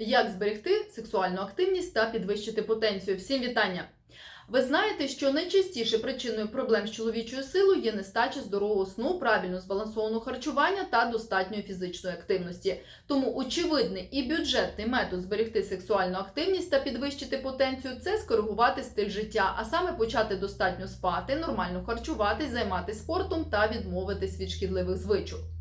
Як зберегти сексуальну активність та підвищити потенцію? Всім вітання! Ви знаєте, що найчастіше причиною проблем з чоловічою силою є нестача здорового сну, правильно збалансованого харчування та достатньої фізичної активності. Тому очевидний і бюджетний метод зберегти сексуальну активність та підвищити потенцію це скоригувати стиль життя, а саме почати достатньо спати, нормально харчуватись, займатися спортом та відмовитись від шкідливих звичок.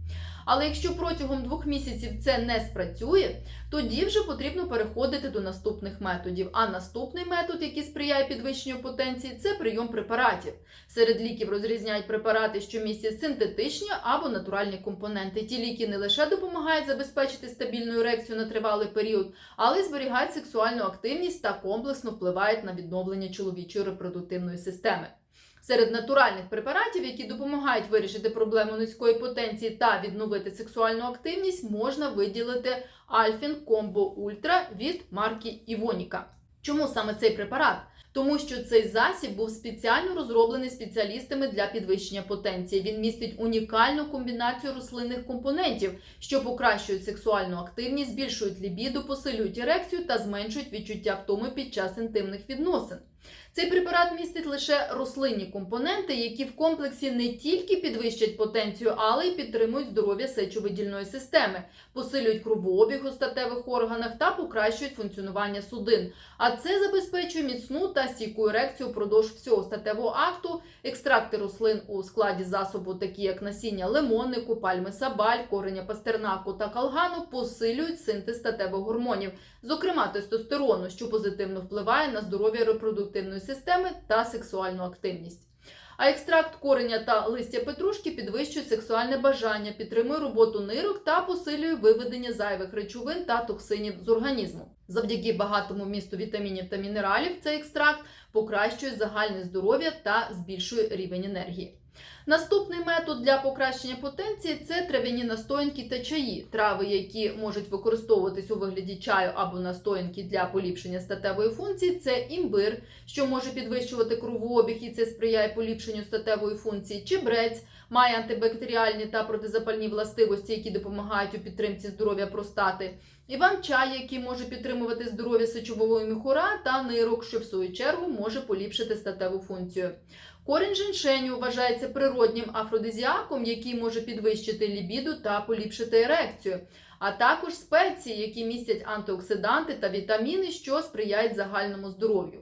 Але якщо протягом двох місяців це не спрацює, тоді вже потрібно переходити до наступних методів. А наступний метод, який сприяє підвищенню потенції, це прийом препаратів. Серед ліків розрізняють препарати, що містять синтетичні або натуральні компоненти. Ті ліки не лише допомагають забезпечити стабільну ерекцію на тривалий період, але й зберігають сексуальну активність та комплексно впливають на відновлення чоловічої репродуктивної системи. Серед натуральних препаратів, які допомагають вирішити проблему низької потенції та відновити сексуальну активність, можна виділити Альфін Комбо Ультра від марки Івоніка. Чому саме цей препарат? Тому що цей засіб був спеціально розроблений спеціалістами для підвищення потенції. Він містить унікальну комбінацію рослинних компонентів, що покращують сексуальну активність, збільшують лібіду, посилюють ерекцію та зменшують відчуття втоми під час інтимних відносин. Цей препарат містить лише рослинні компоненти, які в комплексі не тільки підвищать потенцію, але й підтримують здоров'я сечовидільної системи, посилюють кровообіг у статевих органах та покращують функціонування судин. А це забезпечує міцну та стійку ерекцію впродовж всього статевого акту. Екстракти рослин у складі засобу, такі як насіння лимоннику, пальми сабаль, кореня пастернаку та калгану, посилюють синтез статевих гормонів, зокрема тестостерону, що позитивно впливає на здоров'я репродуктивної системи та сексуальну активність. А екстракт кореня та листя петрушки підвищує сексуальне бажання, підтримує роботу нирок та посилює виведення зайвих речовин та токсинів з організму. Завдяки багатому вмісту вітамінів та мінералів цей екстракт покращує загальне здоров'я та збільшує рівень енергії. Наступний метод для покращення потенції це трав'яні настоянки та чаї, трави, які можуть використовуватись у вигляді чаю або настоянки для поліпшення статевої функції. Це імбир, що може підвищувати кровообіг, і це сприяє поліпшенню статевої функції. Чебрець має антибактеріальні та протизапальні властивості, які допомагають у підтримці здоров'я простати. Іван-чай, який може підтримувати здоров'я сечового міхура та нирок, що в свою чергу може поліпшити статеву функцію. Корінь женьшеню вважається природнім афродизіаком, який може підвищити лібіду та поліпшити ерекцію, а також спеції, які містять антиоксиданти та вітаміни, що сприяють загальному здоров'ю.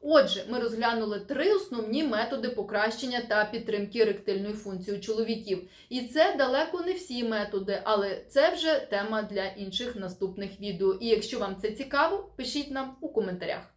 Отже, ми розглянули три основні методи покращення та підтримки еректильної функції у чоловіків. І це далеко не всі методи, але це вже тема для інших наступних відео. І якщо вам це цікаво, пишіть нам у коментарях.